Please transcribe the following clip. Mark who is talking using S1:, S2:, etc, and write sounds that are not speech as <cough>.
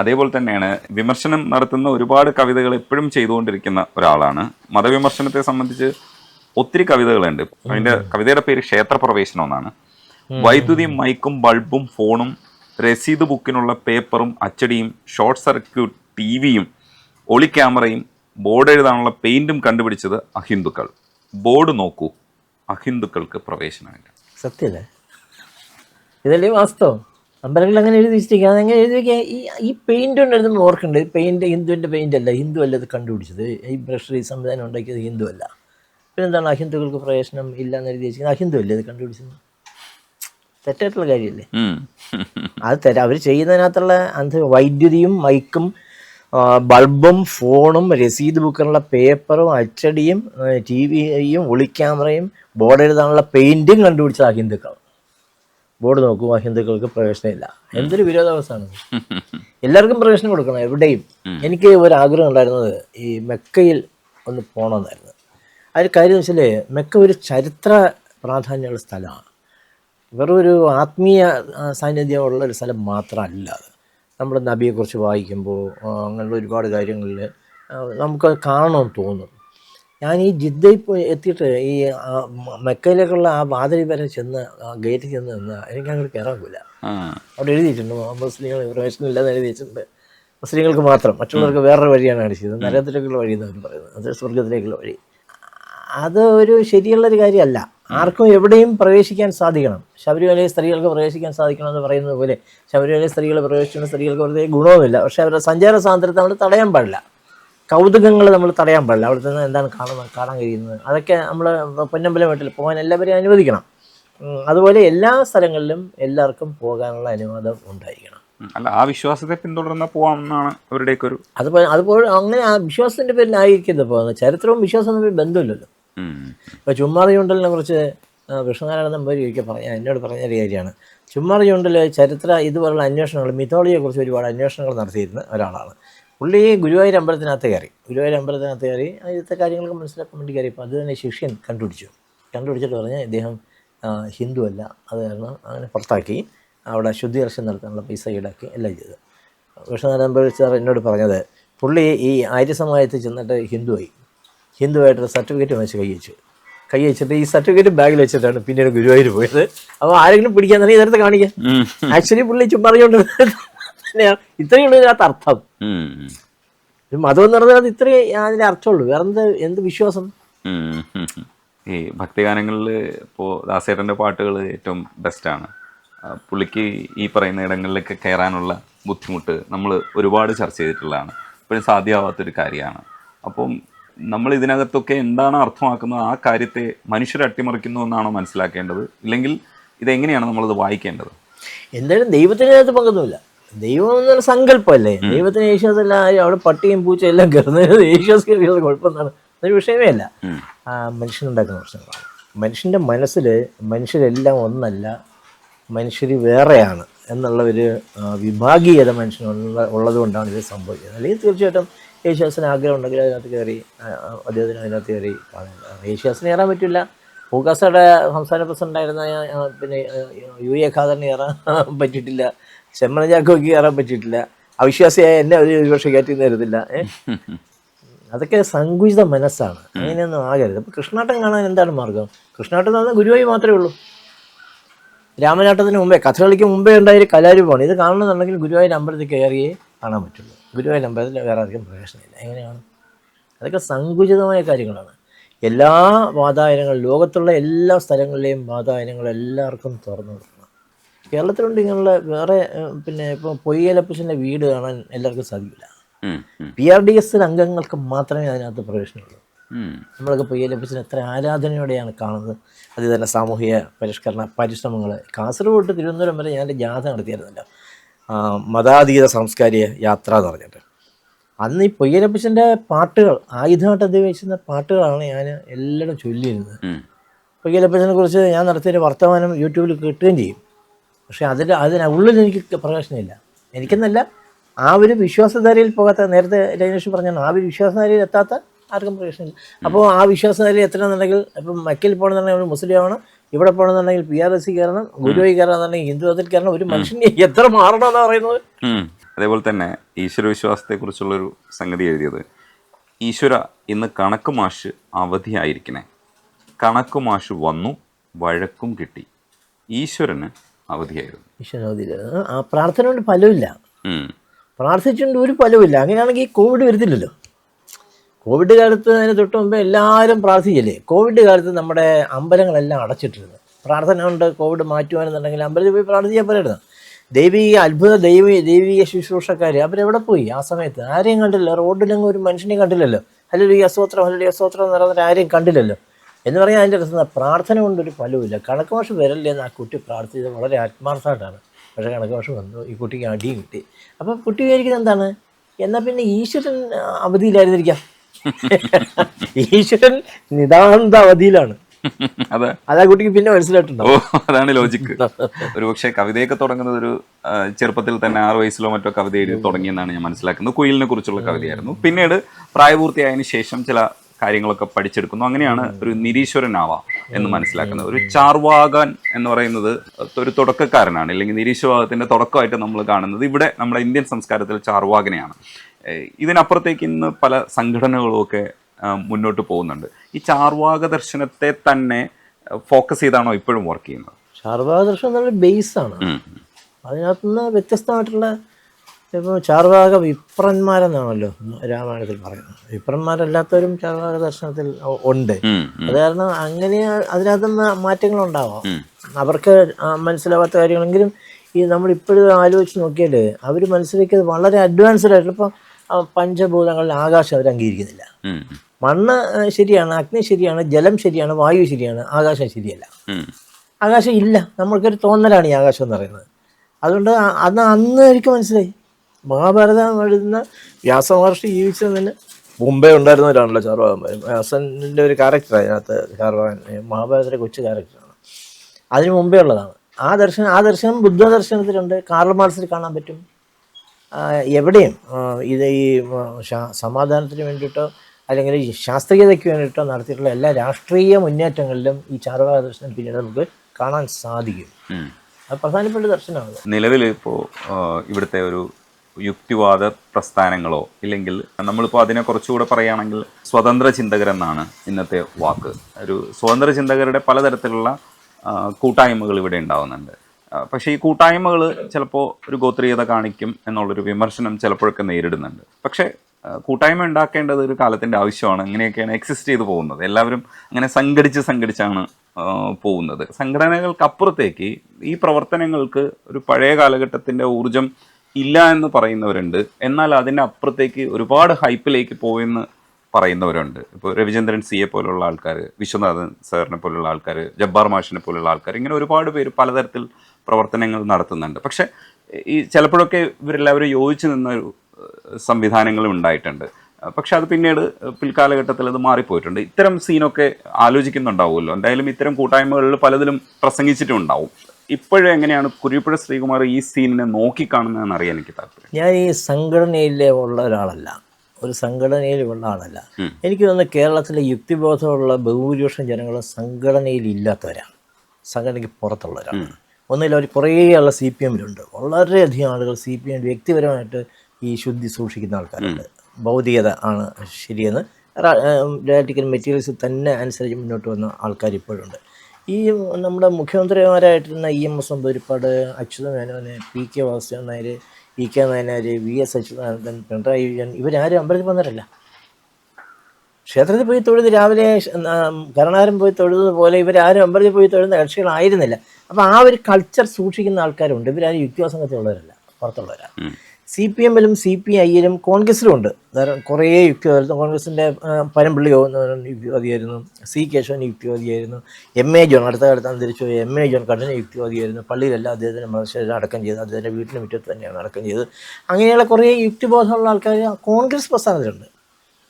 S1: അതേപോലെ തന്നെയാണ് വിമർശനം നടത്തുന്ന ഒരുപാട് കവിതകൾ എപ്പോഴും ചെയ്തുകൊണ്ടിരിക്കുന്ന ഒരാളാണ്. മതവിമർശനത്തെ സംബന്ധിച്ച് ഒത്തിരി കവിതകളുണ്ട്. അതിന്റെ കവിതയുടെ പേര് ക്ഷേത്രപ്രവേശനം എന്നാണ്. വൈദ്യുതി മൈക്കും ബൾബും ഫോണും രസീത് ബുക്കിനുള്ള പേപ്പറും അച്ചടിയും ഷോർട്ട് സർക്യൂട്ട് ടി വിയും ഒളി ക്യാമറയും ബോർഡ് എഴുതാനുള്ള പെയിന്റും കണ്ടുപിടിച്ചത് അഹിന്ദുക്കൾ. ബോർഡ് നോക്കൂ അഹിന്ദുക്കൾക്ക് പ്രവേശനമില്ല.
S2: സത്യല്ലേ? ഇതല്ലേ വാസ്തവം? അമ്പലങ്ങളിൽ അങ്ങനെ എഴുതി വെച്ചിരിക്കുക. അങ്ങനെ എഴുതി വെക്കുക? ഈ ഈ പെയിന്റ് കൊണ്ട് എഴുതുമ്പോൾ ഓർക്കുന്നുണ്ട്. പെയിന്റ് ഹിന്ദുവിന്റെ പെയിന്റ് അല്ല. ഹിന്ദു അല്ല ഇത് കണ്ടുപിടിച്ചത്. ഈ ബ്രഷർ ഈ സംവിധാനം ഉണ്ടാക്കിയത് ഹിന്ദു അല്ല. പിന്നെന്താണ്? അഹിന്ദുക്കൾക്ക് പ്രവേശനം ഇല്ല എന്ന് എഴുതി വെച്ചിരിക്കുന്നത് അഹിന്ദു അല്ലേ ഇത് കണ്ടുപിടിച്ചത്? തെറ്റായിട്ടുള്ള കാര്യമല്ലേ. അത് തരാം അവർ ചെയ്യുന്നതിനകത്തുള്ള അന്ധ വൈദ്യുതിയും മൈക്കും ബൾബും ഫോണും രസീത് ബുക്കിനുള്ള പേപ്പറും അച്ചടിയും ടി വിയും ഒളിക്യാമറയും ബോർഡ് എഴുതാനുള്ള പെയിന്റും കണ്ടുപിടിച്ചത് ഹിന്ദുക്കൾ. ബോർഡ് നോക്കും ഹിന്ദുക്കൾക്ക് പ്രവേശനമില്ല. എന്തൊരു വിരോധാവസ്ഥയാണ്. എല്ലാവർക്കും പ്രവേശനം കൊടുക്കണം എവിടെയും. എനിക്ക് ഒരു ആഗ്രഹം ഉണ്ടായിരുന്നത് ഈ മെക്കയിൽ ഒന്ന് പോകണമെന്നായിരുന്നു അതിൽ കാര്യം വെച്ചാൽ മെക്ക ഒരു ചരിത്ര പ്രാധാന്യമുള്ള സ്ഥലമാണ്. വെറും ഒരു ആത്മീയ സാന്നിധ്യമുള്ള ഒരു സ്ഥലം മാത്രമല്ല അത്. നമ്മൾ നബിയെക്കുറിച്ച് വായിക്കുമ്പോൾ അങ്ങനെയുള്ള ഒരുപാട് കാര്യങ്ങളിൽ നമുക്ക് കാണണമെന്ന് തോന്നും. ഞാൻ ഈ ജിദ്ദയിൽ പോയി എത്തിയിട്ട് ഈ മെക്കയിലേക്കുള്ള ആ വാതിൽ വരെ ചെന്ന് ആ ഗേറ്റിൽ ചെന്ന് നിന്ന് എനിക്ക് അങ്ങോട്ട് കയറാൻ. അവിടെ എഴുതിയിട്ടുണ്ട് മുസ്ലിങ്ങൾ പ്രവേശനം ഇല്ലാതെ എഴുതിയിട്ടുണ്ട്. മുസ്ലിങ്ങൾക്ക് മാത്രം മറ്റുള്ളവർക്ക് വേറൊരു വഴിയാണ് അടിച്ചത്. നരകത്തിലേക്കുള്ള വഴി എന്ന് അവർ പറയുന്നത്. അത് സ്വർഗത്തിലേക്കുള്ള വഴി. അത് ഒരു ശരിയുള്ളൊരു കാര്യമല്ല. ആർക്കും എവിടെയും പ്രവേശിക്കാൻ സാധിക്കണം. ശബരിമലയിൽ സ്ത്രീകൾക്ക് പ്രവേശിക്കാൻ സാധിക്കണം എന്ന് പറയുന്നത് പോലെ ശബരിമലയിൽ സ്ത്രീകൾ പ്രവേശിക്കുന്ന സ്ത്രീകൾക്ക് വെറുതെ ഗുണവുമില്ല. പക്ഷേ അവരുടെ സഞ്ചാര സ്വാതന്ത്ര്യത്തെ നമ്മൾ തടയാൻ പാടില്ല. കൗതുകങ്ങൾ നമ്മൾ തടയാൻ പാടില്ല. അവിടെ നിന്ന് എന്താണ് കാണുന്നത് കാണാൻ കഴിയുന്നത്? അതൊക്കെ നമ്മൾ പൊന്നമ്പലം വീട്ടിൽ പോകാൻ എല്ലാവരെയും അനുവദിക്കണം. അതുപോലെ എല്ലാ സ്ഥലങ്ങളിലും എല്ലാവർക്കും പോകാനുള്ള അനുവാദം ഉണ്ടായിരിക്കണം.
S1: അല്ല ആ വിശ്വാസത്തെ പിന്തുടർന്ന പോവാമെന്നാണ് അവരുടെയൊക്കെ ഒരു
S2: അതുപോലെ അതുപോലെ അങ്ങനെ ആ വിശ്വാസത്തിന്റെ പേരിലായിരിക്കരുത് പോകുന്നത് ചരിത്രവും വിശ്വാസവും തമ്മിൽ ബന്ധമില്ലല്ലോ. ഇപ്പൊ ചുമ്മാറി ചുണ്ടലിനെ കുറിച്ച് കൃഷ്ണനാരായണ വിഷ്ണുനാരായണ നമ്പൂരി ഒരിക്കൽ പറഞ്ഞ എന്നോട് പറഞ്ഞ ഒരു കാര്യമാണ്. ചുമ്മാറി ചുണ്ടൽ ചരിത്ര ഇതുപോലുള്ള അന്വേഷണങ്ങൾ മിഥോളജിയെക്കുറിച്ച് ഒരുപാട് അന്വേഷണങ്ങൾ നടത്തിയിരുന്ന ഒരാളാണ്. പുള്ളി ഗുരുവായൂർ അമ്പലത്തിനകത്ത് കയറി. ഗുരുവായൂർ അമ്പലത്തിനകത്ത് കയറി അതിലത്തെ കാര്യങ്ങളൊക്കെ മനസ്സിലാക്കാൻ വേണ്ടി കയറി. അപ്പോൾ അത് തന്നെ ശിഷ്യൻ കണ്ടുപിടിച്ചു. കണ്ടുപിടിച്ചിട്ട് പറഞ്ഞ് ഇദ്ദേഹം ഹിന്ദു അല്ല. അത് കാരണം അങ്ങനെ പുറത്താക്കി. അവിടെ ശുദ്ധീകരണം നടത്താനുള്ള പൈസ ഈടാക്കി. എല്ലാം ചെയ്തു. വിഷ്ണുനാരായണ സാർ എന്നോട് പറഞ്ഞത് പുള്ളി ഈ ആര്യസമായത്തിൽ ചെന്നിട്ട് ഹിന്ദുവായി. ഹിന്ദുവായിട്ടൊരു സർട്ടിഫിക്കറ്റ് വാങ്ങിച്ച് കൈ വെച്ചു. കൈ വെച്ചിട്ട് ഈ സർട്ടിഫിക്കറ്റ് ബാഗിൽ വെച്ചിട്ടാണ് പിന്നീട് ഗുരുവായൂർ പോയത്. അപ്പോൾ ആരെങ്കിലും പിടിക്കാൻ തന്നെ നേരത്തെ കാണിക്കാം. ആക്ച്വലി പുള്ളി ചുമ്മാ തന്നെയാണ് ഇത്രയേ ഉള്ളൂ ഇതിനകത്ത് അർത്ഥം. മതം എന്ന് പറഞ്ഞാൽ ഇത്രയേ അതിന്റെ അർത്ഥമുള്ളൂ. വേറെ എന്ത് എന്ത് വിശ്വാസം.
S1: ഈ ഭക്തിഗാനങ്ങളിൽ ഇപ്പോൾ ദാസേട്ടന്റെ പാട്ടുകൾ ഏറ്റവും ബെസ്റ്റാണ് പുള്ളിക്ക് ഈ പറയുന്ന ഇടങ്ങളിലൊക്കെ കയറാനുള്ള ബുദ്ധിമുട്ട് നമ്മൾ ഒരുപാട് ചർച്ച ചെയ്തിട്ടുള്ളതാണ്. ഇപ്പോഴും സാധ്യമാവാത്തൊരു കാര്യമാണ്. അപ്പം നമ്മൾ ഇതിനകത്തൊക്കെ എന്താണ് അർത്ഥമാക്കുന്നത്? ആ കാര്യത്തെ മനുഷ്യർ അട്ടിമറിക്കുന്നു എന്നാണോ മനസ്സിലാക്കേണ്ടത്? ഇല്ലെങ്കിൽ ഇതെങ്ങനെയാണ് നമ്മളത് വായിക്കേണ്ടത്?
S2: എന്തായാലും ദൈവത്തിനകത്ത് പങ്കൊന്നുമില്ല. ദൈവം എന്നൊരു സങ്കല്പമല്ലേ ദൈവത്തിന് യേശുദാസല്ല അവിടെ പട്ടിയും പൂച്ചയും എല്ലാം കയറുന്നത് ഏഷ്യാസ് കയറിയത് കുഴപ്പമെന്നാണ് അതൊരു വിഷയമേ അല്ല മനുഷ്യനുണ്ടാക്കുന്ന പ്രശ്നങ്ങളാണ് മനുഷ്യന്റെ മനസ്സിൽ മനുഷ്യരെല്ലാം ഒന്നല്ല മനുഷ്യർ വേറെയാണ് എന്നുള്ള ഒരു വിഭാഗീയത മനുഷ്യനുള്ള ഉള്ളതുകൊണ്ടാണ് ഇത് സംഭവിക്കുന്നത് അല്ലെങ്കിൽ തീർച്ചയായിട്ടും യേശുദാസിന് ആഗ്രഹം ഉണ്ടെങ്കിൽ അതിനകത്ത് കയറി അദ്ദേഹത്തിന് അതിനകത്ത് കയറി ഏഷ്യാസിന് യേശുദാസിന് കയറാൻ പറ്റില്ല പൂക്കാസയുടെ സംസ്ഥാന പ്രസിഡന്റായിരുന്ന പിന്നെ യു എ ഖാദറിന് കയറാൻ പറ്റിയിട്ടില്ല ചെമ്മന ചാക്കോക്ക് കയറാൻ പറ്റിയിട്ടില്ല. അവിശ്വാസിയായ എന്നെ അവർ ഒരുപക്ഷെ കയറ്റി തരുന്നില്ല അതൊക്കെ സങ്കുചിത മനസ്സാണ്. അങ്ങനെയൊന്നും ആകരുത്. അപ്പോൾ കൃഷ്ണാട്ടം കാണാൻ എന്താണ് മാർഗം? കൃഷ്ണാട്ടം എന്ന് പറഞ്ഞാൽ ഗുരുവായി മാത്രമേ ഉള്ളൂ. രാമനാട്ടത്തിന് മുമ്പേ കഥകളിക്ക് മുമ്പേ ഉണ്ടായ കലാരൂപമാണ്. ഇത് കാണണമെന്നുണ്ടെങ്കിൽ ഗുരുവായൂർ അമ്പലത്തിൽ കയറിയേ കാണാൻ പറ്റുള്ളൂ. ഗുരുവായൂർ അമ്പലത്തിൽ വേറെ അധികം പ്രവേശനമില്ല. എങ്ങനെയാണ്? അതൊക്കെ സങ്കുചിതമായ കാര്യങ്ങളാണ്. എല്ലാ വാതായനങ്ങളും ലോകത്തുള്ള എല്ലാ സ്ഥലങ്ങളിലെയും വാതായനങ്ങൾ എല്ലാവർക്കും തുറന്നു കേരളത്തിലുണ്ട് ഇങ്ങനെയുള്ള വേറെ പിന്നെ ഇപ്പോൾ പൊയ്യലപ്പച്ചന്റെ വീട് കാണാൻ എല്ലാവർക്കും സാധിക്കില്ല. പി ആർ ഡി എസ് അംഗങ്ങൾക്ക് മാത്രമേ അതിനകത്ത് പ്രവേശനമുള്ളൂ. നമ്മളൊക്കെ പൊയ്യലപ്പച്ചൻ എത്ര ആരാധനയോടെയാണ് കാണുന്നത് അത് തന്നെ സാമൂഹിക പരിഷ്കരണ പരിശ്രമങ്ങൾ കാസർഗോഡ് തൊട്ട് തിരുവനന്തപുരം വരെ ഞാൻ ജാഥ നടത്തിയിരുന്നല്ലോ. മതാതീത സാംസ്കാരിക യാത്ര എന്ന് പറഞ്ഞിട്ട്. അന്ന് ഈ പൊയ്യലപ്പച്ചന്റെ പാട്ടുകൾ ആയുധമായിട്ട് ഉപയോഗിച്ചിരുന്ന പാട്ടുകളാണ് ഞാൻ എല്ലാവരും ചൊല്ലിയിരുന്നത്. പൊയ്യലപ്പച്ചനെ കുറിച്ച് ഞാൻ നടത്തിയൊരു വർത്തമാനം യൂട്യൂബിൽ കിട്ടുകയും ചെയ്യും. പക്ഷേ അതിൽ ഉള്ളിൽ എനിക്ക് പ്രവേശനമില്ല. എനിക്കെന്നല്ല ആ ഒരു വിശ്വാസധാരയിൽ പോകാത്ത നേരത്തെ രജനേഷ് പറഞ്ഞാണ് ആ ഒരു വിശ്വാസധാരയിൽ എത്താത്ത ആർക്കും പ്രവേശനമില്ല. അപ്പോൾ ആ വിശ്വാസധാരയിൽ എത്തണമെന്നുണ്ടെങ്കിൽ ഇപ്പം മക്കിൽ പോകണമെന്നുണ്ടെങ്കിൽ ഒരു മുസ്ലിം ആവണം ഇവിടെ പോകണമെന്നുണ്ടെങ്കിൽ പി ആർ എസ് സി കയറണം ഗുരുവായി കയറണമെന്നുണ്ടെങ്കിൽ ഹിന്ദു മതത്തിൽ കയറണം ഒരു മനുഷ്യനെ എത്ര മാറണമെന്ന് പറയുന്നത്?
S1: അതേപോലെ തന്നെ ഈശ്വരവിശ്വാസത്തെക്കുറിച്ചുള്ളൊരു സംഗതി എഴുതിയത് ഈശ്വര ഇന്ന് കണക്ക് മാഷ് അവധിയായിരിക്കണേ. കണക്ക് മാഷ് വന്നു വഴക്കും കിട്ടി. ഈശ്വരന് അവധിയായിരുന്നു.
S2: ഈശ്വരനവധിയിൽ ആ പ്രാർത്ഥന കൊണ്ട് ഫലമില്ല പ്രാർത്ഥിച്ചുകൊണ്ട് ഒരു ഫലമില്ല അങ്ങനെയാണെങ്കിൽ കോവിഡ് വരുത്തില്ലല്ലോ. കോവിഡ് കാലത്ത് അതിന് തൊട്ട് മുമ്പ് എല്ലാവരും പ്രാർത്ഥിച്ചില്ലേ? കോവിഡ് കാലത്ത് നമ്മുടെ അമ്പലങ്ങളെല്ലാം അടച്ചിട്ടിരുന്നു. പ്രാർത്ഥന കൊണ്ട് കോവിഡ് മാറ്റുവാനെന്നുണ്ടെങ്കിൽ അമ്പലത്തിൽ പോയി പ്രാർത്ഥിക്കാൻ പറയരുത് ദൈവിക അത്ഭുത ദൈവ ദൈവിക ശുശ്രൂഷക്കാർ അവരെവിടെ പോയി? ആ സമയത്ത്. ആരെയും കണ്ടില്ല റോഡിലെങ്ങും ഒരു മനുഷ്യനെ കണ്ടില്ലല്ലോ. അല്ലെങ്കിൽ ഈ അസ്വത്രം അല്ലെങ്കിൽ അസ്വത്രം എന്ന് പറയുന്നത് ആരെയും കണ്ടില്ലല്ലോ. എന്ന് പറഞ്ഞാൽ അതിന്റെ രസം പ്രാർത്ഥന കൊണ്ടൊരു ഫലവുമില്ല. കണക്ക് മാഷ് വരല്ലേന്ന് ആ കുട്ടി പ്രാർത്ഥിച്ചത് വളരെ ആത്മാർത്ഥമായിട്ടാണ്. പക്ഷേ കണക്ക് മാഷ് വന്നു. ഈ കുട്ടിക്ക് അടിയും കിട്ടി. അപ്പോൾ കുട്ടി വിചാരിക്കുന്നത് എന്താണ്? എന്നാൽ പിന്നെ ഈശ്വരൻ അവധിയിലായിരുന്നിരിക്കാം. <laughs> ഈശ്വരൻ നിതാന്ത അവധിയിലാണ്. <laughs>
S1: അതെ.
S2: കുട്ടിക്ക് പിന്നെ
S1: മനസ്സിലായിട്ടുണ്ടോ? അതാണ് ലോജിക്ക് ഒരുപക്ഷെ കവിതയൊക്കെ തുടങ്ങുന്നത് ഒരു ചെറുപ്പത്തിൽ തന്നെ ആറ് വയസ്സിലോ മറ്റോ കവിത എഴുതി തുടങ്ങിയെന്നാണ് ഞാൻ മനസ്സിലാക്കുന്നത്. കുയിലിനെ കുറിച്ചുള്ള കവിതയായിരുന്നു. പിന്നീട് പ്രായപൂർത്തിയായതിനു ശേഷം ചില കാര്യങ്ങളൊക്കെ പഠിച്ചെടുക്കുന്നു. അങ്ങനെയാണ് ഒരു നിരീശ്വരനാവാം എന്ന് മനസ്സിലാക്കുന്നത്. ഒരു ചാർവാകൻ എന്ന് പറയുന്നത് ഒരു തുടക്കക്കാരനാണ് അല്ലെങ്കിൽ നിരീശ്വരവാദത്തിന്റെ തുടക്കമായിട്ട് നമ്മൾ കാണുന്നത്. ഇവിടെ നമ്മുടെ ഇന്ത്യൻ സംസ്കാരത്തിൽ ചാർവാകനെയാണ്. ഇതിനപ്പുറത്തേക്ക് ഇന്ന് പല സംഘടനകളും ഒക്കെ മുന്നോട്ട് പോകുന്നുണ്ട്. ഈ ചാർവാക ദർശനത്തെ തന്നെ ഫോക്കസ് ചെയ്താണോ ഇപ്പോഴും വർക്ക് ചെയ്യുന്നത്?
S2: ചാർവാക ദർശനം ബേസ്
S1: ആണ്.
S2: അതിനകത്തുനിന്ന് വ്യത്യസ്തമായിട്ടുള്ള ഇപ്പോൾ ചാർവാക വിപ്രന്മാരെന്നാണല്ലോ രാമായണത്തിൽ പറയുന്നത്. വിപ്രന്മാരല്ലാത്തവരും ചാർവാക ദർശനത്തിൽ ഉണ്ട്. അത് കാരണം അങ്ങനെ അതിനകത്തുനിന്ന് മാറ്റങ്ങളുണ്ടാവാം.
S1: ഉം.
S2: അവർക്ക് മനസ്സിലാവാത്ത കാര്യങ്ങളെങ്കിലും ഈ നമ്മൾ ഇപ്പോഴും ആലോചിച്ച് നോക്കിയാൽ അവർ മനസ്സിലാക്കിയത് വളരെ അഡ്വാൻസ്ഡ് ആയിട്ട് ഇപ്പം പഞ്ചഭൂതങ്ങളിൽ ആകാശം അവർ അംഗീകരിക്കുന്നില്ല. മണ്ണ് ശരിയാണ് അഗ്നി ശരിയാണ് ജലം ശരിയാണ് വായു ശരിയാണ് ആകാശം ശരിയല്ല. ആകാശം ഇല്ല. നമ്മൾക്കൊരു തോന്നലാണ് ഈ ആകാശം എന്ന് പറയുന്നത്. അതുകൊണ്ട് അന്ന് അത് അന്ന് എനിക്ക് മനസ്സിലായി. മഹാഭാരതം എഴുതുന്ന വ്യാസമഹർഷി ജീവിച്ചതിന് മുമ്പേ ഉണ്ടായിരുന്നവരാണല്ലോ ചാർവാകൻ വ്യാസന്റെ ഒരു ക്യാരക്ടർ അതിനകത്ത് ചാർവാകൻ മഹാഭാരതത്തിലെ കൊച്ചു ക്യാരക്ടറാണ് അതിന് മുമ്പേ ഉള്ളതാണ്. ആ ദർശനം ആ ദർശനം ബുദ്ധ ദർശനത്തിലുണ്ട്. കാർൾ മാർസിൽ കാണാൻ പറ്റും. എവിടെയും ഇത് ഈ സമാധാനത്തിന് വേണ്ടിയിട്ടോ അല്ലെങ്കിൽ ശാസ്ത്രീയതയ്ക്ക് വേണ്ടിയിട്ടോ നടത്തിയിട്ടുള്ള എല്ലാ രാഷ്ട്രീയ മുന്നേറ്റങ്ങളിലും ഈ ചാർവാക ദർശനം പിന്നീട് നമുക്ക് കാണാൻ സാധിക്കും. അത് പ്രധാനപ്പെട്ട ദർശനമാണ്.
S1: നിലവിൽ ഇപ്പോൾ ഇവിടുത്തെ ഒരു യുക്തിവാദ പ്രസ്ഥാനങ്ങളോ ഇല്ലെങ്കിൽ നമ്മളിപ്പോൾ അതിനെ കുറച്ചുകൂടെ പറയുകയാണെങ്കിൽ സ്വതന്ത്ര ചിന്തകരെന്നാണ് ഇന്നത്തെ വാക്ക്. ഒരു സ്വതന്ത്ര ചിന്തകരുടെ പലതരത്തിലുള്ള കൂട്ടായ്മകൾ ഇവിടെ ഉണ്ടാവുന്നുണ്ട്. ആ, പക്ഷേ ഈ കൂട്ടായ്മകൾ ചിലപ്പോൾ ഒരു ഗോത്രീയത കാണിക്കും എന്നുള്ളൊരു വിമർശനം ചിലപ്പോഴൊക്കെ നേരിടുന്നുണ്ട്. പക്ഷേ കൂട്ടായ്മ ഉണ്ടാക്കേണ്ടത് ഒരു കാലത്തിന്റെ ആവശ്യമാണ്. അങ്ങനെയൊക്കെയാണ് എക്സിസ്റ്റ് ചെയ്തു പോകുന്നത്. എല്ലാവരും അങ്ങനെ സംഘടിച്ച് സംഘടിച്ചാണ് പോകുന്നത്. സംഘടനകൾക്കപ്പുറത്തേക്ക് ഈ പ്രവർത്തനങ്ങൾക്ക് ഒരു പഴയ കാലഘട്ടത്തിന്റെ ഊർജം ഇല്ല എന്ന് പറയുന്നവരുണ്ട്. എന്നാൽ അതിന്റെ അപ്പുറത്തേക്ക് ഒരുപാട് ഹൈപ്പിലേക്ക് പോയെന്ന് പറയുന്നവരുണ്ട്. ഇപ്പോൾ രവിചന്ദ്രൻ സിയെ പോലുള്ള ആൾക്കാർ വിശ്വനാഥൻ സാറിനെ പോലുള്ള ആൾക്കാർ ജബ്ബാർ മാഷിനെ പോലുള്ള ആൾക്കാർ ഇങ്ങനെ ഒരുപാട് പേര് പലതരത്തിൽ പ്രവർത്തനങ്ങൾ നടത്തുന്നുണ്ട്. പക്ഷെ ഈ ചിലപ്പോഴൊക്കെ ഇവരെല്ലാവരും യോജിച്ച് നിന്ന ഒരു സംവിധാനങ്ങളും ഉണ്ടായിട്ടുണ്ട്. പക്ഷെ അത് പിന്നീട് പിൽക്കാലഘട്ടത്തിൽ അത് മാറിപ്പോയിട്ടുണ്ട്. ഇത്തരം സീനൊക്കെ ആലോചിക്കുന്നുണ്ടാവുമല്ലോ. എന്തായാലും ഇത്തരം കൂട്ടായ്മകളിൽ പലതിലും പ്രസംഗിച്ചിട്ടുണ്ടാവും ഇപ്പോഴും എങ്ങനെയാണ് കുരിപ്പുഴ ശ്രീകുമാർ ഈ സീനിനെ നോക്കിക്കാണുന്നതെന്ന് അറിയാൻ എനിക്ക് താല്പര്യം.
S2: ഞാൻ ഈ സംഘടനയിലെ ഉള്ള ഒരാളല്ല. ഒരു സംഘടനയിൽ ഉള്ള ആളല്ല. എനിക്ക് തോന്നുന്നു കേരളത്തിലെ യുക്തിബോധമുള്ള ബഹുഭൂരിപക്ഷം ജനങ്ങൾ സംഘടനയിൽ ഇല്ലാത്തവരാണ്. സംഘടനയ്ക്ക് പുറത്തുള്ളവരാണ് ഒന്നിൽ അവർ കുറേ ആളുകൾ സി പി എമ്മിലുണ്ട്. വളരെയധികം ആളുകൾ സി പി എം വ്യക്തിപരമായിട്ട് ഈ ശുദ്ധി സൂക്ഷിക്കുന്ന ആൾക്കാരുണ്ട്. ഭൗതികത ആണ് ശരിയെന്ന്. ഡയറ്റിക്കൽ മെറ്റീരിയൽസ് തന്നെ അനുസരിച്ച് മുന്നോട്ട് വന്ന ആൾക്കാർ ഇപ്പോഴുണ്ട് ഈ നമ്മുടെ മുഖ്യമന്ത്രിമാരായിട്ടിരുന്ന E M S Namboodiripad Achutha Menon P K Vasudevan Nair E K Nayanar V S Achuthanandan Pinarayi Vijayan ഇവരാരും അമ്പലത്തിൽ വന്നിട്ടില്ല. ക്ഷേത്രത്തിൽ പോയി തൊഴുത് രാവിലെ കരണാരം പോയി തൊഴുന്നത് പോലെ ഇവരാരും അമ്പലത്തിൽ പോയി തൊഴുന്ന കക്ഷികളായിരുന്നില്ല. അപ്പോൾ ആ ഒരു കൾച്ചർ സൂക്ഷിക്കുന്ന ആൾക്കാരുണ്ട്. ഇവരാരും യുക്തിവാസംഗത്തിലുള്ളവരല്ല. പുറത്തുള്ളവരാണ്. സി പി എമ്മിലും സി പി ഐയിലും കോൺഗ്രസിലും ഉണ്ട്. കുറേ യുക്തിവാദികൾ. കോൺഗ്രസിന്റെ പരമ്പിള്ളി യുക്തിവാദിയായിരുന്നു. സി കേശവൻ യുക്തിവാദിയായിരുന്നു. എം എ ജോൺ അടുത്ത കാലത്ത് അന്തരിച്ചു എം എ ജോൺ കഠിന യുക്തിവാദിയായിരുന്നു. പള്ളിയിലെല്ലാം അദ്ദേഹത്തിന് മനുഷ്യരെ അടക്കം ചെയ്ത് അദ്ദേഹത്തിന്റെ വീട്ടിന് മുറ്റത്ത് തന്നെയാണ് അടക്കം ചെയ്തത്. അങ്ങനെയുള്ള കുറേ യുക്തിബോധമുള്ള ആൾക്കാർ കോൺഗ്രസ് പ്രസ്ഥാനത്തിലുണ്ട്.